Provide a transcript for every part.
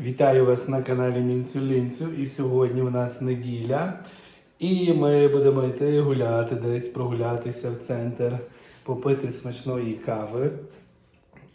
Вітаю вас на каналі Мінцю-Лінцю. І сьогодні у нас неділя. І ми будемо йти гуляти десь, прогулятися в центр, попити смачної кави.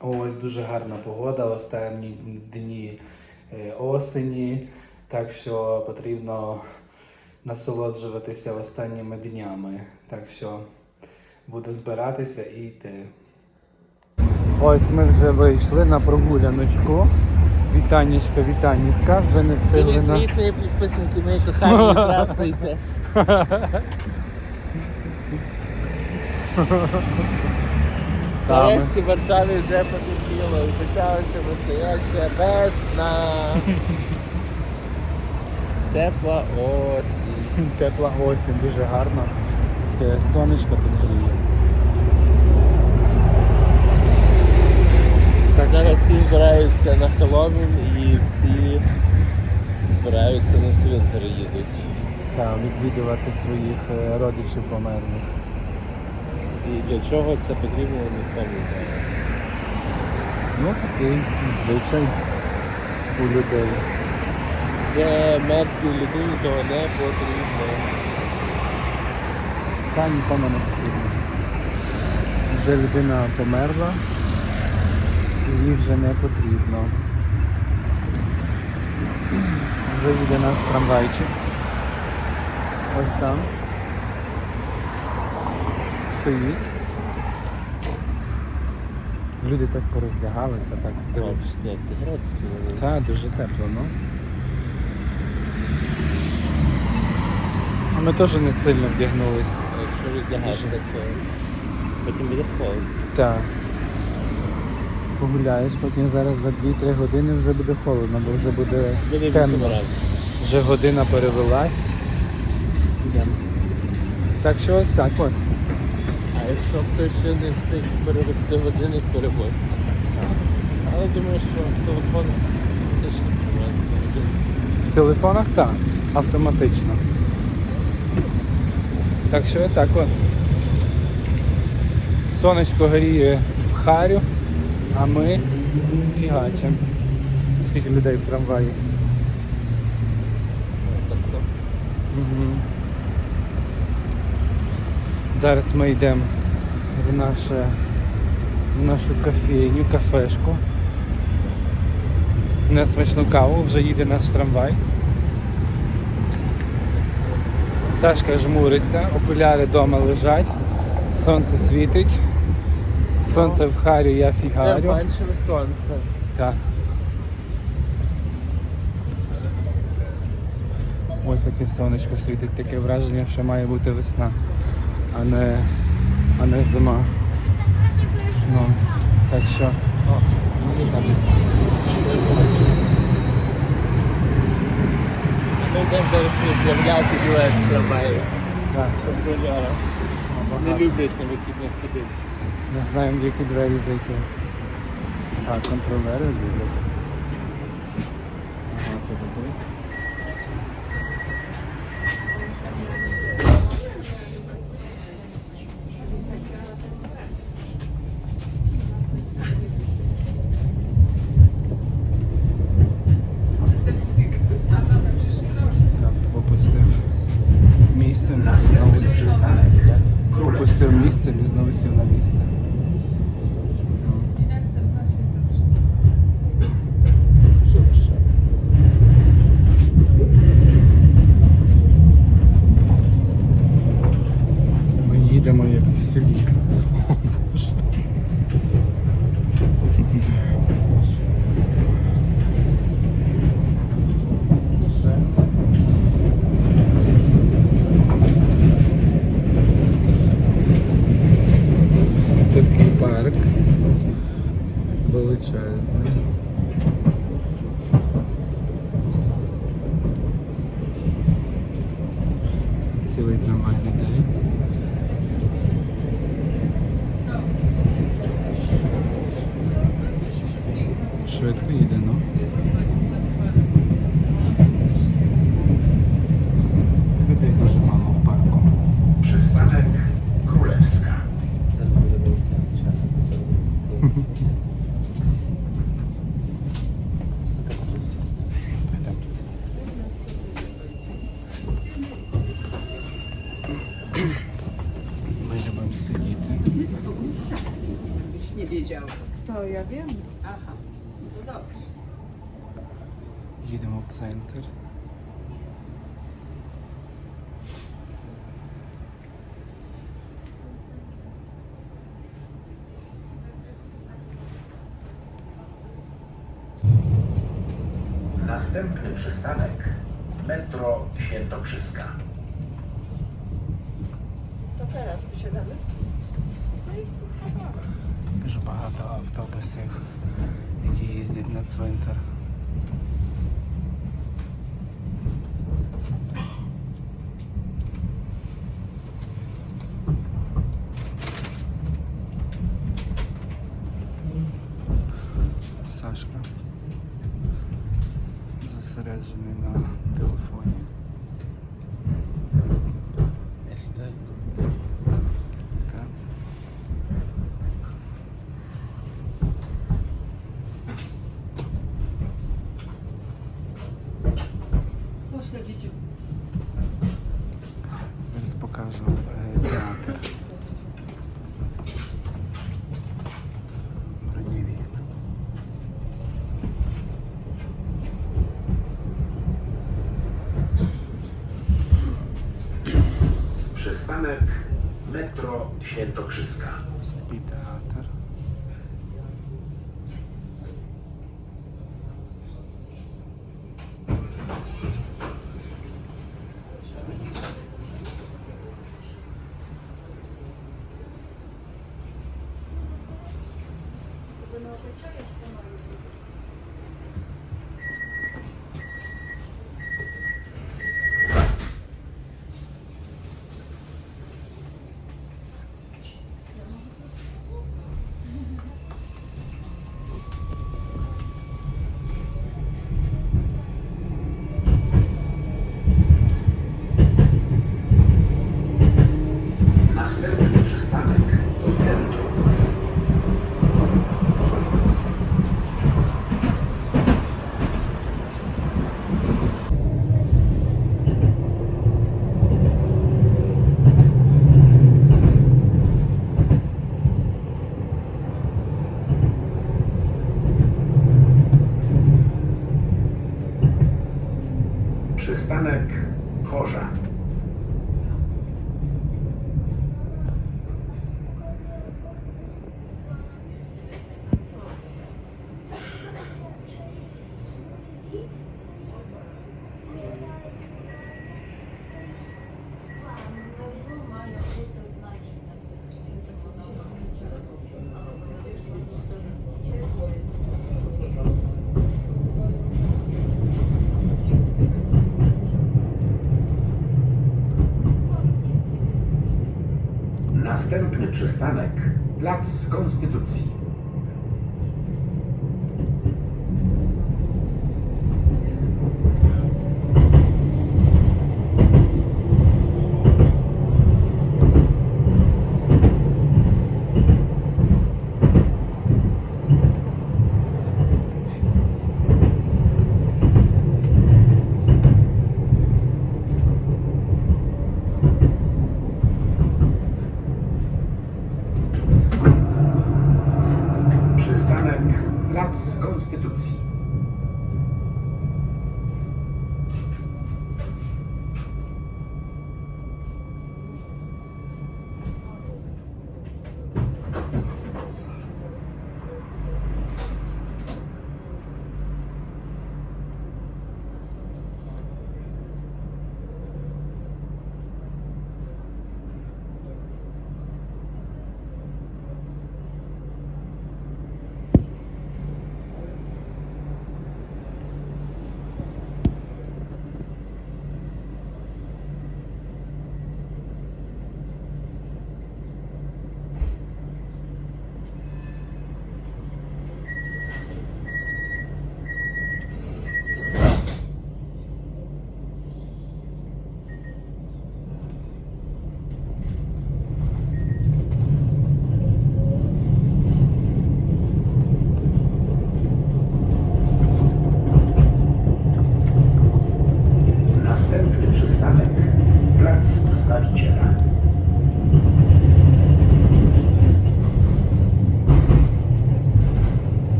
Ось дуже гарна погода, останні дні е, осені. Так що потрібно насолоджуватися останніми днями. Так що буду збиратися і йти. Ось ми вже вийшли на прогуляночку. Вітанечка, вітанечка, вже не встигли Привіт, на. привіт, мої підписники, мої кохані, здравствуйте. Нарешті в Варшаві вже потепліло і почалася настояща весна. Тепла осінь. Тепла осінь, дуже гарно. Таке Сонечко тут Так, Зараз всі збираються на Хеллоуін і всі збираються на цвинтар їдуть. та, відвідувати своїх е, родичів померлих. І для чого це потрібно, ніхто не знає. Ну, такий звичай у людей. Вже мертвій людині того не потрібно. Та нікому не потрібно. Вже людина померла, їй вже не потрібно. Вже їде наш трамвайчик. Ось там. Стоїть. Люди так пороздягалися, так дивитися. 16 градусів. але- Та, дуже тепло, ну. А ми теж не сильно вдягнулися. Якщо роздягатися, Дуже. то потім буде холодно. Так. Погуляєш, потім зараз за 2-3 години вже буде холодно, бо вже буде темно. Вже година перевелась. Йдемо. Так що ось так от. А якщо хтось ще не встиг перевести годинник, переводь. Але думаю, що в телефонах точно тримається. В телефонах так, автоматично. Так що так от. Сонечко горіє в харю, а ми фігачимо. Скільки людей в трамваї. Угу. Зараз ми йдемо в, наше, в нашу кофейню, кафешку. На смачну каву, вже їде наш трамвай. Сашка жмуриться, окуляри вдома лежать, сонце світить, сонце в харю, я Це фігарю. меншеве сонце. Так. Ось яке сонечко світить, таке враження, що має бути весна, а не, а не зима. Ну, так що. ось так. Ми йдемо зараз пред'являти білет з трамваю. Не люблять на вихідних ходити. Не знаємо, в які двері зайти. Так, контролери люблять. Багато людей. Так, попустив місце, знову сів. Попустив місце і знову сів на місце. Що ще? Ми їдемо як в селі. Це такий парк величезний. Цілий трамвай Następny przystanek metro Świętokrzyska. To teraz posiadamy? Дуже багато автобусів, які їздять на цвинтар. przystanek metro Świętokrzyska. Następny przystanek Plac Konstytucji. moc z konstytucji.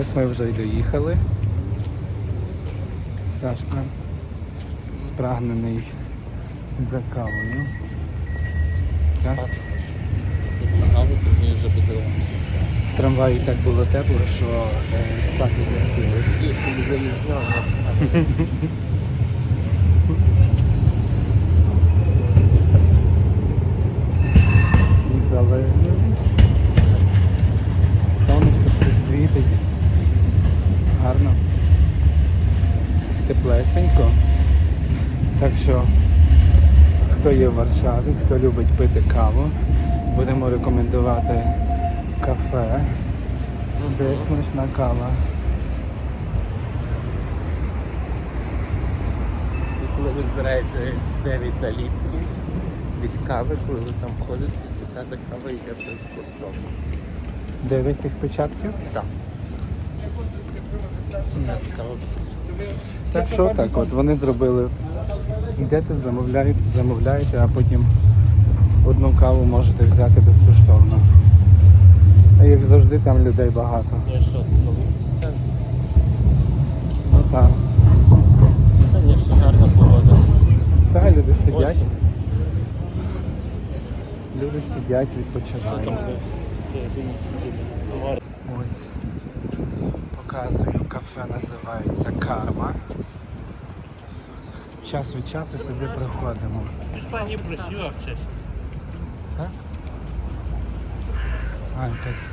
Ось ми вже й доїхали. Сашка спрагнений за кавою. Так? В трамваї так було тепло, що е, спати захотілося. їсти не залізняв. Незалежно. Сонечко присвітить. Гарно. Теплесенько. Так що, хто є в Варшаві, хто любить пити каву, будемо рекомендувати кафе, де смачна кава. І коли ви збираєте 9 наліпків від кави, коли ви там ходите, десята кава є безкоштовно. Дев'ять тих печатків. Так. Так що так, от вони зробили. Йдете, замовляєте, замовляєте, а потім одну каву можете взяти безкоштовно. А як завжди, там людей багато. Ну і що, вулиці центр? Ну так. Звісно, гарна погода. Та люди сидять, люди сидять, відпочивають. Ось показую, кафе називається Карма. Час від часу сюди приходимо. Ти ж пані просила вчись. Так? А, якась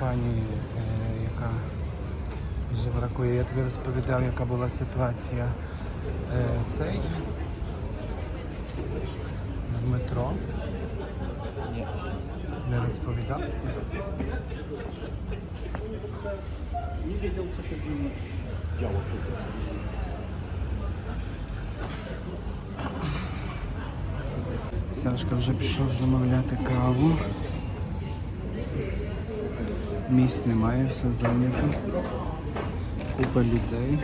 пані, е, яка жебракує. Я тобі розповідав, яка була ситуація е, цей в метро. Ні. Не розповідав? Сашка вже пішов замовляти каву. Місць немає, все зайнято. Купа людей.